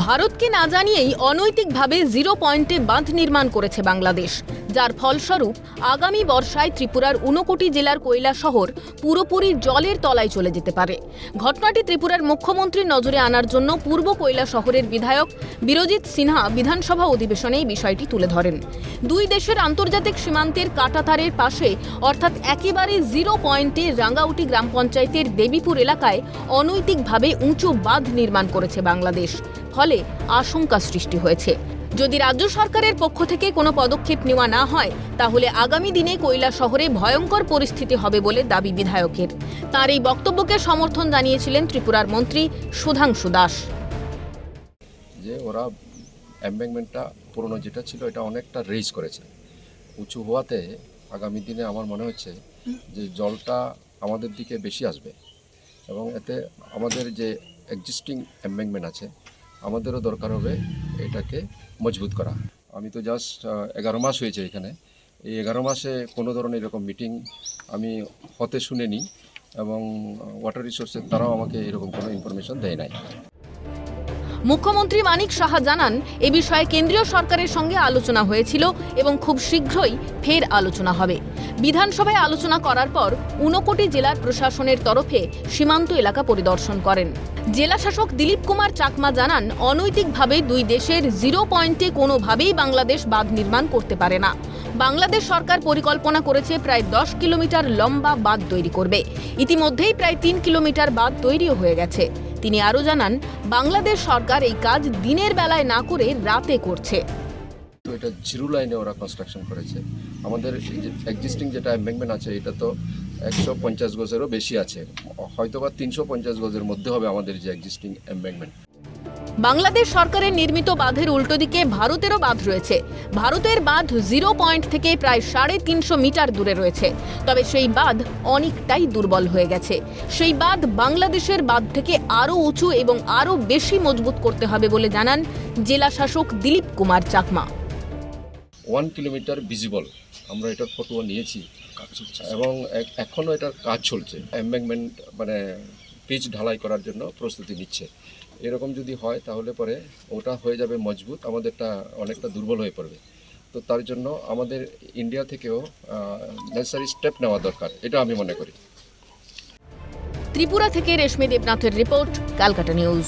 ভারতকে না জানিয়েই অনৈতিকভাবে জিরো পয়েন্টে বাঁধ নির্মাণ করেছে বাংলাদেশ, যার ফলস্বরূপ আগামী বর্ষায় ত্রিপুরার ঊনকোটি জেলার কৈলা শহর পুরোপুরি জলের তলায় চলে যেতে পারে। ঘটনাটি ত্রিপুরার মুখ্যমন্ত্রীর নজরে আনার জন্য পূর্ব কৈলা শহরের বিধায়ক বিরজিৎ সিনহা বিধানসভা অধিবেশনে এই বিষয়টি তুলে ধরেন। দুই দেশের আন্তর্জাতিক সীমান্তের কাটাতারের পাশে, অর্থাৎ একেবারে জিরো পয়েন্টে রাঙ্গাউটি গ্রাম পঞ্চায়েতের দেবীপুর এলাকায় অনৈতিকভাবে উঁচু বাঁধ নির্মাণ করেছে বাংলাদেশ। ফলে আশঙ্কা সৃষ্টি হয়েছে। যদি রাজ্য সরকারের পক্ষ থেকে কোনো পদক্ষেপ নেওয়া না হয়, তাহলে আগামী দিনে কৈলা শহরে ভয়ঙ্কর পরিস্থিতি হবে বলে দাবি বিধায়কের। তার এই বক্তব্যকে সমর্থন জানিয়েছিলেন ত্রিপুরার মন্ত্রী সুধাংশু দাস। যে ওরা এম্বাংমেন্টটা পুরনো যেটা ছিল, এটা অনেকটা রেজ করেছে। উঁচু হওয়াতে আগামী দিনে আমার মনে হচ্ছে যে জলটা আমাদের দিকে বেশি আসবে। এবং এতে আমাদের যে এক্সিস্টিং এম্বাংমেন্ট আছে আমাদেরও দরকার হবে এটাকে মজবুত করা। আমি তো জাস্ট এগারো মাস হয়েছে এখানে। এই এগারো মাসে কোনো ধরনের এরকম মিটিং আমি হতে শুনিনি এবং ওয়াটার রিসোর্সের তারাও আমাকে এরকম কোনো ইনফরমেশন দেয় নাই। মুখ্যমন্ত্রী মানিক সাহা জানান, এ বিষয়ে কেন্দ্রীয় সরকারের সঙ্গে আলোচনা হয়েছিল এবং খুব শীঘ্রই ফের আলোচনা হবে। বিধানসভায় আলোচনা করার পর ঊনকোটি জেলার প্রশাসনের তরফে সীমান্ত এলাকা পরিদর্শন করেন। জেলা শাসক দিলীপ কুমার চাকমা জানান, অনৈতিকভাবে দুই দেশের জিরো পয়েন্টে কোনোভাবেই বাংলাদেশ বাঁধ নির্মাণ করতে পারে না। বাংলাদেশ সরকার পরিকল্পনা করেছে প্রায় দশ কিলোমিটার লম্বা বাঁধ তৈরি করবে। ইতিমধ্যেই প্রায় তিন কিলোমিটার বাঁধ তৈরিও হয়ে গেছে। তিনি আরও জানান, বাংলাদেশ সরকার এই কাজ দিনের বেলায় না করে রাতে করছে। এটা জিরো লাইনে ওরা কনস্ট্রাকশন করেছে। আমাদের এক্সিস্টিং যেটা এম্বাংমেন্ট আছে, এটা তো একশো পঞ্চাশ গজেরও বেশি আছে। হয়তো বা তিনশো পঞ্চাশ গজের মধ্যে হবে আমাদের যে এক্সিস্টিং এম্বাংমেন্ট বাংলাদেশ সরকারের নির্মিত বাঁধের উল্টো দিকে ভারতেরও বাঁধ রয়েছে। ভারতের বাঁধ জিরো পয়েন্ট থেকে প্রায় সাড়ে তিনশো মিটার দূরে রয়েছে। তবে সেই বাঁধ অনেকটাই দুর্বল হয়ে গেছে। সেই বাঁধ বাংলাদেশের বাঁধ থেকে আরও উঁচু এবং আরও বেশি মজবুত করতে হবে বলে জানান জেলা শাসক Dilip Kumar Chakma. One kilometre visible আমরা এটার ফটো নিয়েছি। এবং এখনও এটার কাজ চলছে। এম্বাংমেন্ট মানে পিচ ঢালাই করার জন্য প্রস্তুতি নিচ্ছে। এরকম যদি হয়, তাহলে পরে ওটা হয়ে যাবে মজবুত, আমাদেরটা অনেকটা দুর্বল হয়ে পড়বে। তো তার জন্য আমাদের ইন্ডিয়া থেকেও নেসেসারি স্টেপ নেওয়া দরকার, এটা আমি মনে করি। ত্রিপুরা থেকে রেশমি দেবনাথের রিপোর্ট ক্যালকাটা নিউজ।